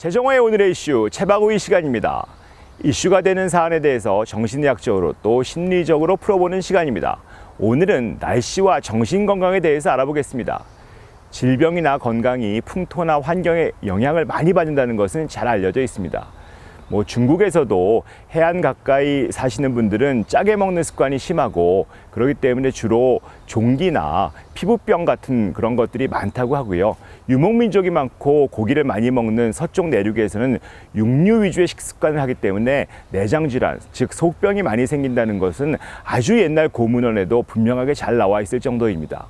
재정화의 오늘의 이슈 채바구이 시간입니다. 이슈가 되는 사안에 대해서 정신의학적으로 또 심리적으로 풀어보는 시간입니다. 오늘은 날씨와 정신 건강에 대해서 알아보겠습니다. 질병이나 건강이 풍토나 환경에 영향을 많이 받는다는 것은 잘 알려져 있습니다. 뭐 중국에서도 해안 가까이 사시는 분들은 짜게 먹는 습관이 심하고 그렇기 때문에 주로 종기나 피부병 같은 그런 것들이 많다고 하고요. 유목민족이 많고 고기를 많이 먹는 서쪽 내륙에서는 육류 위주의 식습관을 하기 때문에 내장 질환, 즉 속병이 많이 생긴다는 것은 아주 옛날 고문원에도 분명하게 잘 나와 있을 정도입니다.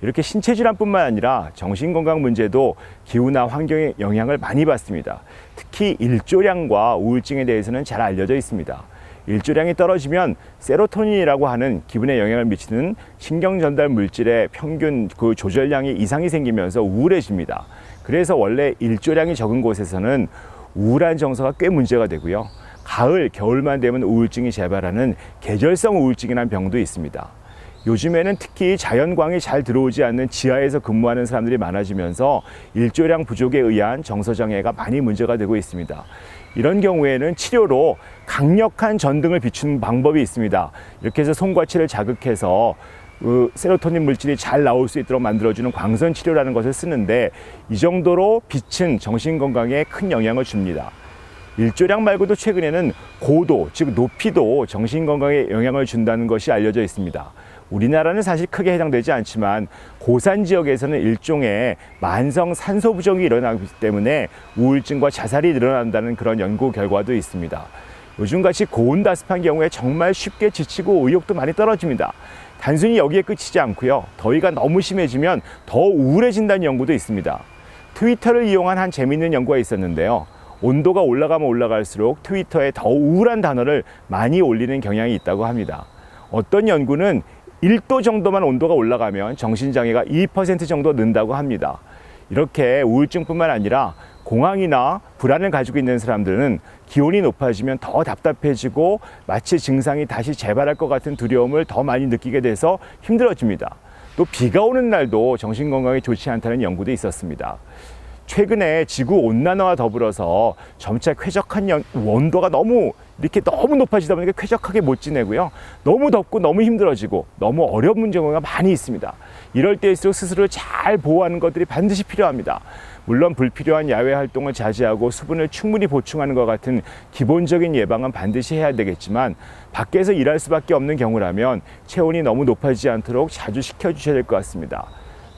이렇게 신체 질환뿐만 아니라 정신 건강 문제도 기후나 환경의 영향을 많이 받습니다. 특히 일조량과 우울증에 대해서는 잘 알려져 있습니다. 일조량이 떨어지면 세로토닌이라고 하는 기분에 영향을 미치는 신경 전달 물질의 평균 그 조절량이 이상이 생기면서 우울해집니다. 그래서 원래 일조량이 적은 곳에서는 우울한 정서가 꽤 문제가 되고요. 가을, 겨울만 되면 우울증이 재발하는 계절성 우울증이라는 병도 있습니다. 요즘에는 특히 자연광이 잘 들어오지 않는 지하에서 근무하는 사람들이 많아지면서 일조량 부족에 의한 정서장애가 많이 문제가 되고 있습니다. 이런 경우에는 치료로 강력한 전등을 비추는 방법이 있습니다. 이렇게 해서 손과치를 자극해서 그 세로토닌 물질이 잘 나올 수 있도록 만들어주는 광선 치료라는 것을 쓰는데 이 정도로 빛은 정신 건강에 큰 영향을 줍니다. 일조량 말고도 최근에는 고도, 즉 높이도 정신 건강에 영향을 준다는 것이 알려져 있습니다. 우리나라는 사실 크게 해당되지 않지만 고산 지역에서는 일종의 만성 산소 부족이 일어나기 때문에 우울증과 자살이 늘어난다는 그런 연구 결과도 있습니다. 요즘같이 고온다습한 경우에 정말 쉽게 지치고 의욕도 많이 떨어집니다. 단순히 여기에 끝이지 않고요. 더위가 너무 심해지면 더 우울해진다는 연구도 있습니다. 트위터를 이용한 한 재미있는 연구가 있었는데요. 온도가 올라가면 올라갈수록 트위터에 더 우울한 단어를 많이 올리는 경향이 있다고 합니다. 어떤 연구는 1도 정도만 온도가 올라가면 정신장애가 2% 정도 는다고 합니다. 이렇게 우울증뿐만 아니라 공황이나 불안을 가지고 있는 사람들은 기온이 높아지면 더 답답해지고 마치 증상이 다시 재발할 것 같은 두려움을 더 많이 느끼게 돼서 힘들어집니다. 또 비가 오는 날도 정신 건강에 좋지 않다는 연구도 있었습니다. 최근에 지구 온난화와 더불어서 점차 쾌적한 연, 원도가 너무 이렇게 너무 높아지다 보니까 쾌적하게 못 지내고요. 너무 덥고 너무 힘들어지고 너무 어려운 문제가 많이 있습니다. 이럴 때일수록 스스로를 잘 보호하는 것들이 반드시 필요합니다. 물론 불필요한 야외 활동을 자제하고 수분을 충분히 보충하는 것 같은 기본적인 예방은 반드시 해야 되겠지만 밖에서 일할 수밖에 없는 경우라면 체온이 너무 높아지지 않도록 자주 시켜주셔야 될 것 같습니다.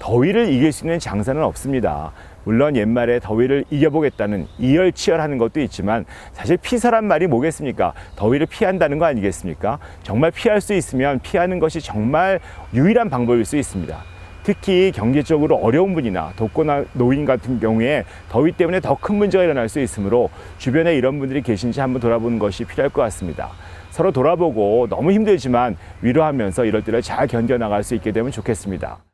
더위를 이길 수 있는 장사는 없습니다. 물론 옛말에 더위를 이겨보겠다는 이열치열하는 것도 있지만 사실 피서란 말이 뭐겠습니까? 더위를 피한다는 거 아니겠습니까? 정말 피할 수 있으면 피하는 것이 정말 유일한 방법일 수 있습니다. 특히 경제적으로 어려운 분이나 독거나 노인 같은 경우에 더위 때문에 더 큰 문제가 일어날 수 있으므로 주변에 이런 분들이 계신지 한번 돌아보는 것이 필요할 것 같습니다. 서로 돌아보고 너무 힘들지만 위로하면서 이럴 때를 잘 견뎌나갈 수 있게 되면 좋겠습니다.